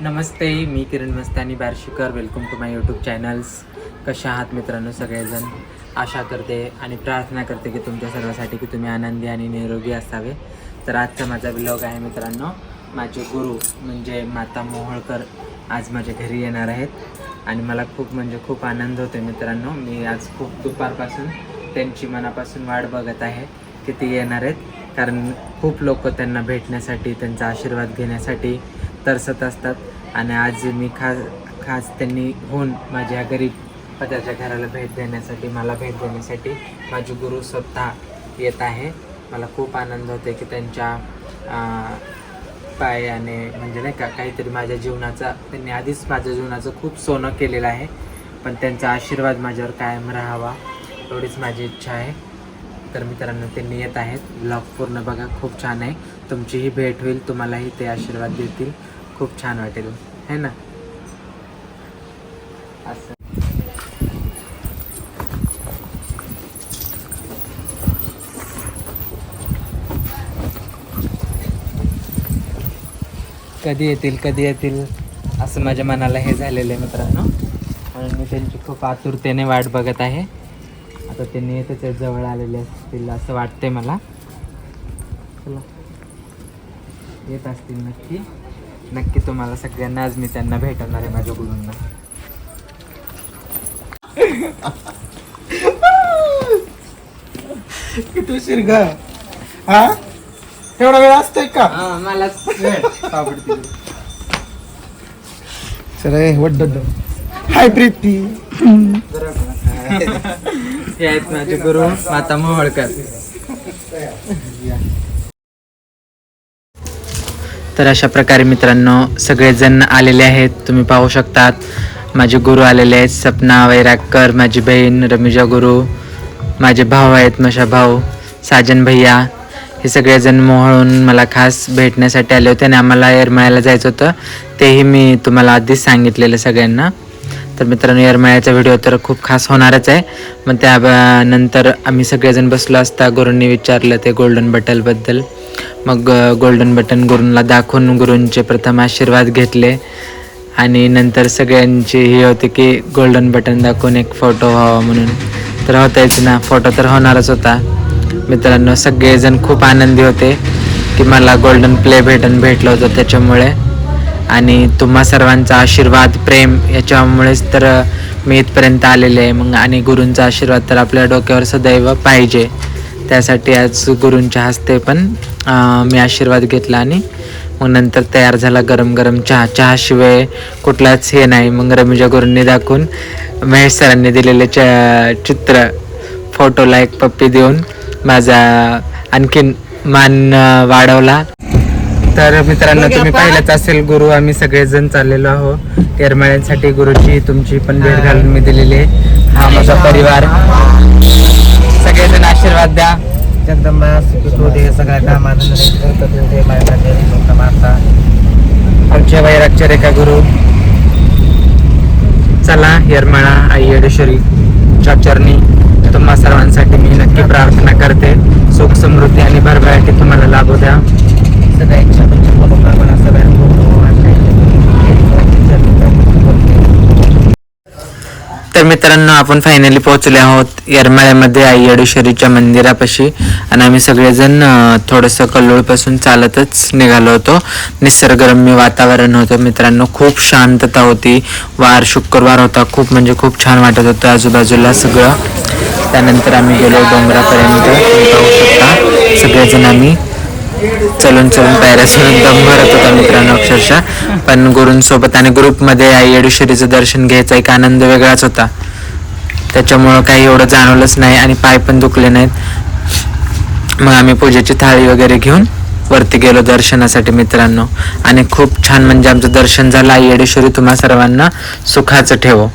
Namaste me Kiran Mastani Barshikar. Welcome to my YouTube channels कशा आहात मित्रांनो सगळेजण? आशा करते आणि प्रार्थना करते की तुमच्या सर्वांसाठी की तुम्ही आनंदी आणि निरोगी असावे. तर आजचा माझा ब्लॉग आहे मित्रांनो माझे गुरु म्हणजे माता मोहोळकर आज माझ्या घरी येणार आहेत. आणि मला खूप म्हणजे खूप आनंद होतो मित्रांनो. मी आज खूप दुपारपासून त्यांची मनापासून वाट बघत आहे की ते येणार आहेत. कारण खूप लोक त्यांना भेटण्यासाठी त्यांचा आशीर्वाद घेण्यासाठी तरसत असतात. आणि आज मी खास खास त्यांनी होऊन माझ्या गरीब पदाच्या घराला भेट देण्यासाठी मला भेट देण्यासाठी माझे गुरु स्वतः येत आहे. मला खूप आनंद होते की त्यांच्या पायाने म्हणजे नाही का काहीतरी माझ्या जीवनाचा त्यांनी आधीच माझ्या जीवनाचं खूप सोनं केलेलं आहे. पण त्यांचा आशीर्वाद माझ्यावर कायम राहावा एवढीच माझी इच्छा आहे. तर मित्रांनो त्यांनी येत आहेत. ब्लॉग पूर्ण बघा खूप छान आहे. तुमचीही भेट होईल तुम्हालाही ते आशीर्वाद देतील. खूप छान वाटेल. है ना? असं. कधी येतील कधी येतील? असं माझ्या मनाला हे झालेलं आहे मित्रांनो. म्हणून मी त्यांची खूप आतुरतेने वाट बघत आहे. आता त्यांनी येतच जवळ आलेले असतील असं वाटतंय मला. चला. येत असतील नक्की. नक्की तुम्हाला सगळ्यांना आज मी त्यांना भेटवणार आहे माझ्या गुरूंना. किती उशीर ग? हा? एवढा वेळ असतोय का? मला सर वड्ड हाय प्रीती. हे आहेत माझे गुरु माता मोहोळकर. तर अशा प्रकारे मित्रांनो सगळेजण आलेले आहेत. तुम्ही पाहू शकतात माझे गुरु आलेले आहेत. सपना वैरागकर माझी बहीण रमिजा गुरु माझे भाऊ आहेत मशा भाऊ साजन भैया. हे सगळेजण मोहळून मला खास भेटण्यासाठी आले होते आणि आम्हाला येरमाळ्याला जायचं होतं. तेही मी तुम्हाला आधीच सांगितलेलं सगळ्यांना. तर मित्रांनो येरमाळ्याचा व्हिडिओ तर खूप खास होणारच आहे. मग त्या नंतर आम्ही सगळेजण बसलो असता गुरूंनी विचारलं ते गोल्डन बटलबद्दल. मग गोल्डन बटन गुरूंना दाखवून गुरूंचे प्रथम आशीर्वाद घेतले. आणि नंतर सगळ्यांची ही होती की गोल्डन बटन दाखवून एक फोटो व्हावा म्हणून. तर होतायच ना फोटो तर होणारच होता. मित्रांनो सगळेजण खूप आनंदी होते की मला गोल्डन प्ले भेटन भेटलं होतं त्याच्यामुळे. आणि तुम्हा सर्वांचा आशीर्वाद प्रेम याच्यामुळेच तर मी इथपर्यंत आलेले आहे. मग आणि गुरूंचा आशीर्वाद तर आपल्या डोक्यावर सदैव पाहिजे. त्यासाठी आज गुरूंच्या हस्ते पण मी आशीर्वाद घेतला आणि मग नंतर तयार झाला गरम गरम चहा. चहाशिवाय कुठलाच हे नाही. मग रमेजा गुरूंनी दाखवून महेश सरांनी दिलेले च चित्र फोटोला एक पप्पी देऊन माझा आणखीन मान वाढवला. तर मित्रांनो तुम्ही पाहिलंच असेल गुरु आम्ही सगळेजण चाललेलो आहोत. येरमाळ्यांसाठी गुरुची तुमची पण भेट घालून मी दिलेली आहे. हा माझा परिवार. सगळेजण आशीर्वाद द्या. जगदंबा सुखी होऊ दे सगळ्या कामात माता. आमचे वैरागचे रेखा गुरु. चला येरमाळा आई येडेश्वरी चरणी तुम्हा सर्वांसाठी मी नक्की प्रार्थना करते. सुख समृद्धी आणि भरभराटी तुम्हाला लाभू द्या. सगळ्यांच्या म्हणजे मनोकामना सगळ्यांना तर मित्रांनो आपण फायनली पोहोचले आहोत येरमाळ्यामध्ये आई येडेश्वरीच्या मंदिरापाशी. आणि आम्ही सगळेजण थोडंसं कल्लोळपासून चालतच निघालो होतो. निसर्गरम्य वातावरण होतं. मित्रांनो खूप शांतता होती. वार शुक्रवार होता. खूप म्हणजे खूप छान वाटत होतं आजूबाजूला सगळं. त्यानंतर आम्ही गेलो डोंगरापर्यंत. पाहू शकता. सगळेजण आम्ही चलून चलून पॅरेस म्हणून दम भरत होता मित्रांनो अक्षरशः. पण गुरूंसोबत आणि ग्रुपमध्ये आई येडेश्वरीचं दर्शन घ्यायचा एक आनंद वेगळाच होता. त्याच्यामुळं काही एवढं जाणवलंच नाही आणि पाय पण दुखले नाहीत. मग आम्ही पूजेची थाळी वगैरे घेऊन वरती गेलो दर्शनासाठी मित्रांनो. आणि खूप छान म्हणजे आमचं दर्शन झालं. आई येडेश्वरी तुम्हा सर्वांना सुखाचं ठेवो.